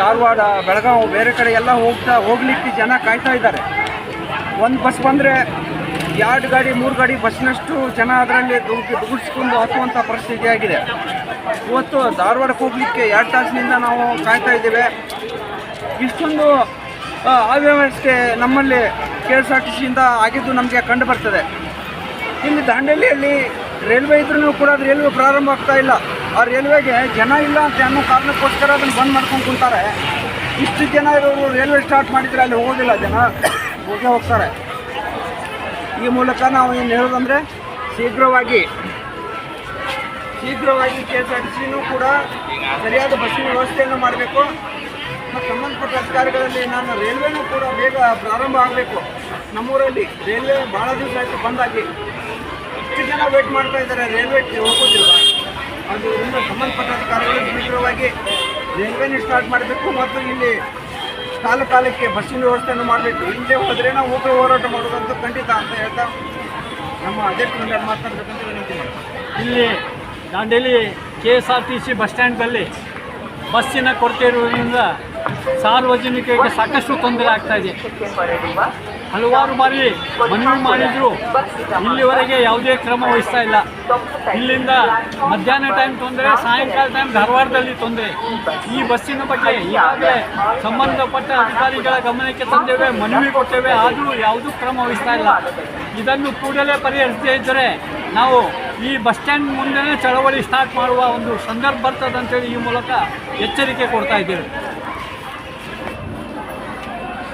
ಧಾರವಾಡ, ಬೆಳಗಾವಿ ಬೇರೆ ಕಡೆ ಎಲ್ಲ ಹೋಗ್ತಾ ಹೋಗ್ಲಿಕ್ಕೆ ಜನ ಕಾಯ್ತಾ ಇದ್ದಾರೆ. ಒಂದು ಬಸ್ ಬಂದರೆ ಎರಡು ಗಾಡಿ, ಮೂರು ಗಾಡಿ ಬಸ್ನಷ್ಟು ಜನ ಅದರಲ್ಲಿ ದುಡ್ಡು ದುಡಿಸ್ಕೊಂಡು ಹತ್ತುವಂಥ ಪರಿಸ್ಥಿತಿ ಆಗಿದೆ. ಇವತ್ತು ಧಾರವಾಡಕ್ಕೆ ಹೋಗಲಿಕ್ಕೆ ಎರಡು ತಾಸಿನಿಂದ ನಾವು ಕಾಯ್ತಾ ಇದ್ದೇವೆ. ಇಷ್ಟೊಂದು ಅವ್ಯವಸ್ಥೆ ನಮ್ಮಲ್ಲಿ ಕೆ ಎಸ್ ಆರ್ ಟಿ ಸಿಯಿಂದ ಆಗಿದ್ದು ನಮಗೆ ಕಂಡು ಬರ್ತದೆ. ಇಲ್ಲಿ ದಾಂಡೇಲಿಯಲ್ಲಿ ರೈಲ್ವೆ ಇದ್ರೂ ಕೂಡ ರೈಲ್ವೆ ಪ್ರಾರಂಭ ಆಗ್ತಾ ಇಲ್ಲ. ಆ ರೈಲ್ವೆಗೆ ಜನ ಇಲ್ಲ ಅಂತ ಅನ್ನೋ ಕಾರಣಕ್ಕೋಸ್ಕರ ಅದನ್ನು ಬಂದ್ ಮಾಡ್ಕೊಂಡು ಕುಂತಾರೆ. ಇಷ್ಟು ಜನ ಇರೋರು ರೈಲ್ವೆ ಸ್ಟಾರ್ಟ್ ಮಾಡಿದರೆ ಅಲ್ಲಿ ಹೋಗೋದಿಲ್ಲ ಜನ. ಹೋಗೇ ಹೋಗ್ತಾರೆ. ಈ ಮೂಲಕ ನಾವು ಏನು ಹೇಳೋದಂದರೆ, ಶೀಘ್ರವಾಗಿ ಶೀಘ್ರವಾಗಿ ಕೆ ಎಸ್ ಆರ್ ಟಿ ಕೂಡ ಸರಿಯಾದ ಬಸ್ಸಿನ ವ್ಯವಸ್ಥೆಯನ್ನು ಮಾಡಬೇಕು. ಮತ್ತು ಸಂಬಂಧಪಟ್ಟ ಅಧಿಕಾರಿಗಳಲ್ಲಿ ನಾನು ರೈಲ್ವೆನೂ ಕೂಡ ಬೇಗ ಪ್ರಾರಂಭ ಆಗಬೇಕು. ನಮ್ಮೂರಲ್ಲಿ ರೈಲ್ವೆ ಭಾಳ ದಿವಸ ಆಯಿತು ಬಂದಾಗಿ. ಇಷ್ಟು ಜನ ವೇಟ್ ಮಾಡ್ತಾ ಇದ್ದಾರೆ, ರೈಲ್ವೆ ಹೋಗೋದಿಲ್ಲ. ಅದರಿಂದ ಸಂಬಂಧಪಟ್ಟ ಅಧಿಕಾರಿಗಳು ಶೀಘ್ರವಾಗಿ ರೈಲ್ವೆನೇ ಸ್ಟಾರ್ಟ್ ಮಾಡಬೇಕು ಮತ್ತು ಇಲ್ಲಿ ಕಾಲ ಕಾಲಕ್ಕೆ ಬಸ್ಸಿನ ವ್ಯವಸ್ಥೆಯನ್ನು ಮಾಡಬೇಕು. ಹಿಂದೆ ಹೋದರೆ ನಾವು ಉಗ್ರ ಹೋರಾಟ ಮಾಡೋದಂತೂ ಖಂಡಿತ ಅಂತ ಹೇಳ್ತಾ ನಮ್ಮ ಅಧ್ಯಕ್ಷರಿಂದ ಮಾತಾಡಬೇಕಂತ ವಿನಂತಿ ಮಾಡ್ತೀವಿ ಇಲ್ಲಿ Dandeli K S R T C bus stand ಬಸ್ಸಿನ ಕೊರತೆ ಇರುವುದರಿಂದ ಸಾರ್ವಜನಿಕರಿಗೆ ಸಾಕಷ್ಟು ತೊಂದರೆ ಆಗ್ತಾ ಇದೆ. ಹಲವಾರು ಬಾರಿ ಮನವಿ ಮಾಡಿದ್ರು. ಇಲ್ಲಿವರೆಗೆ ಯಾವುದೇ ಕ್ರಮ ವಹಿಸ್ತಾ ಇಲ್ಲ. ಇಲ್ಲಿಂದ ಮಧ್ಯಾಹ್ನ ಟೈಮ್ ತೊಂದರೆ, ಸಾಯಂಕಾಲ ಟೈಮ್ ಧಾರವಾಡದಲ್ಲಿ ತೊಂದರೆ. ಈ ಬಸ್ಸಿನ ಬಗ್ಗೆ ಈಗಾಗಲೇ ಸಂಬಂಧಪಟ್ಟ ಅಧಿಕಾರಿಗಳ ಗಮನಕ್ಕೆ ತಂದೇವೆ, ಮನವಿ ಕೊಟ್ಟೇವೆ. ಆದರೂ ಯಾವುದೂ ಕ್ರಮ ವಹಿಸ್ತಾ ಇಲ್ಲ. ಇದನ್ನು ಕೂಡಲೇ ಪರಿಹರಿಸದೇ ಇದ್ದರೆ ನಾವು ಈ ಬಸ್ ಸ್ಟ್ಯಾಂಡ್ ಮುಂದೆನೇ ಚಳವಳಿ ಸ್ಟಾರ್ಟ್ ಮಾಡುವ ಒಂದು ಸಂದರ್ಭ ಬರ್ತದಂತೇಳಿ ಈ ಮೂಲಕ ಎಚ್ಚರಿಕೆ ಕೊಡ್ತಾ ಇದ್ದೇವೆ.